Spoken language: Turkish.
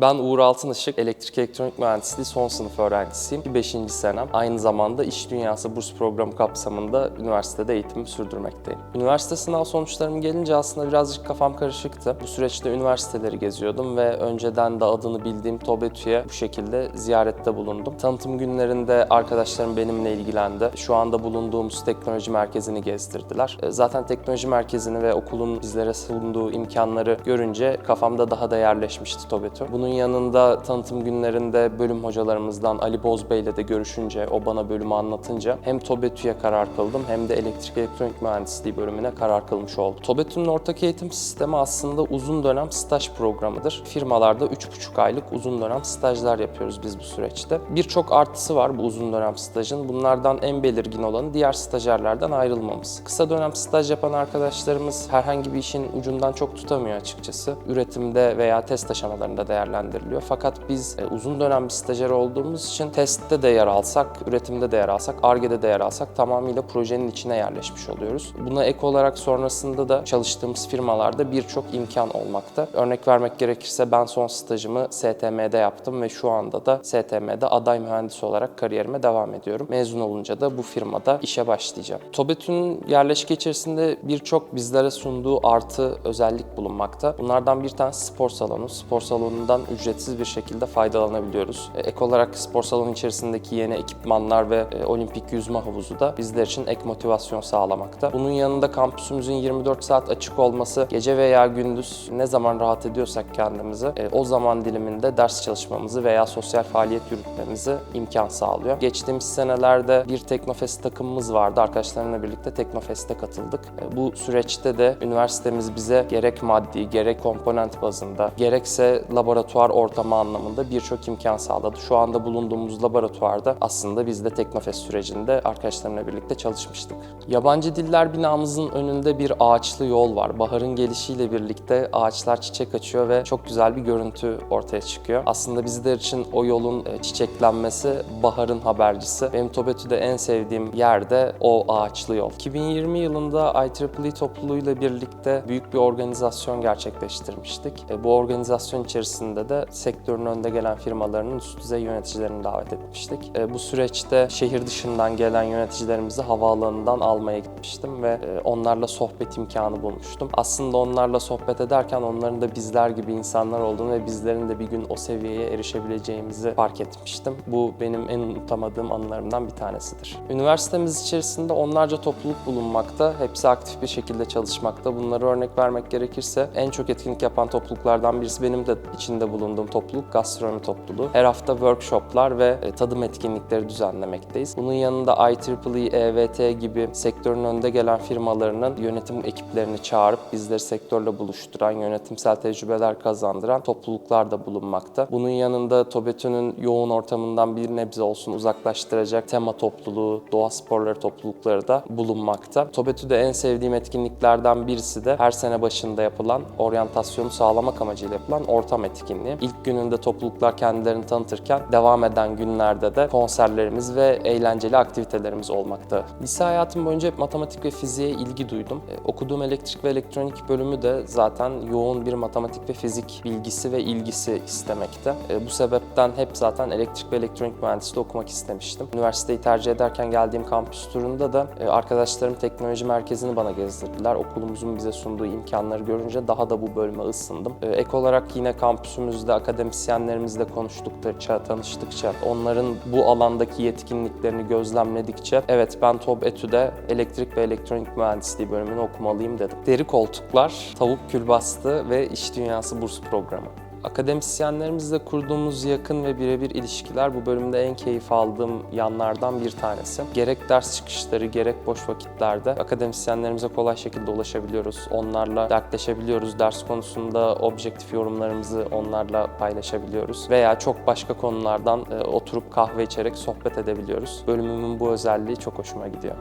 Ben Uğur Altınışık, elektrik elektronik mühendisliği son sınıf öğrencisiyim. 5. senem. Aynı zamanda İş Dünyası Burs Programı kapsamında üniversitede eğitimi sürdürmekteyim. Üniversite sınav sonuçlarım gelince aslında birazcık kafam karışıktı. Bu süreçte üniversiteleri geziyordum ve önceden de adını bildiğim TOBETÜ'ye bu şekilde ziyarette bulundum. Tanıtım günlerinde arkadaşlarım benimle ilgilendi. Şu anda bulunduğumuz teknoloji merkezini gezdirdiler. E, Zaten teknoloji merkezini ve okulun bizlere sunduğu imkanları görünce kafamda daha da yerleşmişti TOBETÜ. Bunun yanında tanıtım günlerinde bölüm hocalarımızdan Ali Bozbey ile de görüşünce, o bana bölümü anlatınca hem TOBETÜ'ye karar kıldım hem de elektrik elektronik mühendisliği bölümüne karar kılmış oldum. TOBETÜ'nün ortak eğitim sistemi aslında uzun dönem staj programıdır. Firmalarda 3,5 aylık uzun dönem stajlar yapıyoruz biz bu süreçte. Birçok artısı var bu uzun dönem stajın. Bunlardan en belirgin olanı diğer stajyerlerden ayrılmamız. Kısa dönem staj yapan arkadaşlarımız herhangi bir işin ucundan çok tutamıyor açıkçası. Üretimde veya test aşamalarında değerlendiriliyor. Fakat biz e, uzun dönem bir stajyer olduğumuz için testte de yer alsak, üretimde de yer alsak, ARGE'de de yer alsak tamamıyla projenin içine yerleşmiş oluyoruz. Buna ek olarak sonrasında da çalıştığımız firmalarda birçok imkan olmakta. Örnek vermek gerekirse ben son stajımı STM'de yaptım ve şu anda da STM'de aday mühendis olarak kariyerime devam ediyorum. Mezun olunca da bu firmada işe başlayacağım. TOBETÜ'nün yerleşke içerisinde birçok bizlere sunduğu artı özellik bulunmakta. Bunlardan bir tanesi spor salonu. Spor salonundan ücretsiz bir şekilde faydalanabiliyoruz. E, Ek olarak spor salonu içerisindeki yeni ekipmanlar ve e, olimpik yüzme havuzu da bizler için ek motivasyon sağlamakta. Bunun yanında kampüsümüzün 24 saat açık olması, gece veya gündüz ne zaman rahat ediyorsak kendimizi e, o zaman diliminde ders çalışmamızı veya sosyal faaliyet yürütmemizi imkan sağlıyor. Geçtiğimiz senelerde bir Teknofest takımımız vardı. Arkadaşlarımla birlikte Teknofest'e katıldık. Bu süreçte de üniversitemiz bize gerek maddi, gerek komponent bazında, gerekse laboratuvar ortamı anlamında birçok imkan sağladı. Şu anda bulunduğumuz laboratuvarda aslında biz de Teknofest sürecinde arkadaşlarımla birlikte çalışmıştık. Yabancı diller binamızın önünde bir ağaçlı yol var. Baharın gelişiyle birlikte ağaçlar çiçek açıyor ve çok güzel bir görüntü ortaya çıkıyor. Aslında bizler için o yolun e, çiçeklenmesi baharın habercisi. Benim Tobetü'de en sevdiğim yerde o ağaçlı yol. 2020 yılında IEEE topluluğuyla birlikte büyük bir organizasyon gerçekleştirmiştik. E, Bu organizasyon içerisinde de sektörün önde gelen firmalarının üst düzey yöneticilerini davet etmiştik. E, Bu süreçte şehir dışından gelen yöneticilerimizi havaalanından almaya gitmiştim ve e, onlarla sohbet imkanı bulmuştum. Aslında onlarla sohbet ederken onların da bizler gibi insanlar olduğunu ve bizlerin de bir gün o seviyeye erişebileceğimizi fark etmiştim. Bu benim en unutamadığım anılarımdan bir tanesidir. Üniversitemiz içerisinde onlarca topluluk bulunmakta. Hepsi aktif bir şekilde çalışmakta. Bunları örnek vermek gerekirse en çok etkinlik yapan topluluklardan birisi benim de içinde bulunduğum topluluk gastronomi topluluğu. Her hafta workshoplar ve e, tadım etkinlikleri düzenlemekteyiz. Bunun yanında IEEE, EVT gibi sektörün önde gelen firmalarının yönetim ekiplerini çağırıp bizleri sektörle buluşturan, yönetimsel tecrübeler kazandıran topluluklar da bulunmakta. Bunun yanında TOBETÜ'nün yoğun ortamından bir nebze olsun uzaklaştıracak tema topluluğu, doğa sporları toplulukları da bulunmakta. TOBETÜ'de en sevdiğim etkinliklerden birisi de her sene başında yapılan oryantasyonu sağlamak amacıyla yapılan ortam etkinliği. İlk gününde topluluklar kendilerini tanıtırken devam eden günlerde de konserlerimiz ve eğlenceli aktivitelerimiz olmakta. Lise hayatım boyunca hep matematik ve fiziğe ilgi duydum. E, okuduğum elektrik ve elektronik bölümü de zaten yoğun bir matematik ve fizik bilgisi ve ilgisi istemekte. E, bu sebepten hep zaten elektrik ve elektronik mühendisliği okumak istemiştim. Üniversiteyi tercih ederken geldiğim kampüs turunda da e, arkadaşlarım teknoloji merkezini bana gezdirdiler. Okulumuzun bize sunduğu imkanları görünce daha da bu bölüme ısındım. E, ek olarak yine kampüsümüzde akademisyenlerimizle konuştukça, tanıştıkça, onların bu alandaki yetkinliklerini gözlemledikçe evet ben TOB ETÜ'de elektrik ve elektronik mühendisliği bölümünü okumalıyım dedim. Deri koltuklar, tavuk külbastı ve iş dünyası burs programı. Akademisyenlerimizle kurduğumuz yakın ve birebir ilişkiler bu bölümde en keyif aldığım yanlardan bir tanesi. Gerek ders çıkışları gerek boş vakitlerde akademisyenlerimize kolay şekilde ulaşabiliyoruz. Onlarla dertleşebiliyoruz. Ders konusunda objektif yorumlarımızı onlarla paylaşabiliyoruz. Veya çok başka konulardan e, oturup kahve içerek sohbet edebiliyoruz. Bölümümün bu özelliği çok hoşuma gidiyor.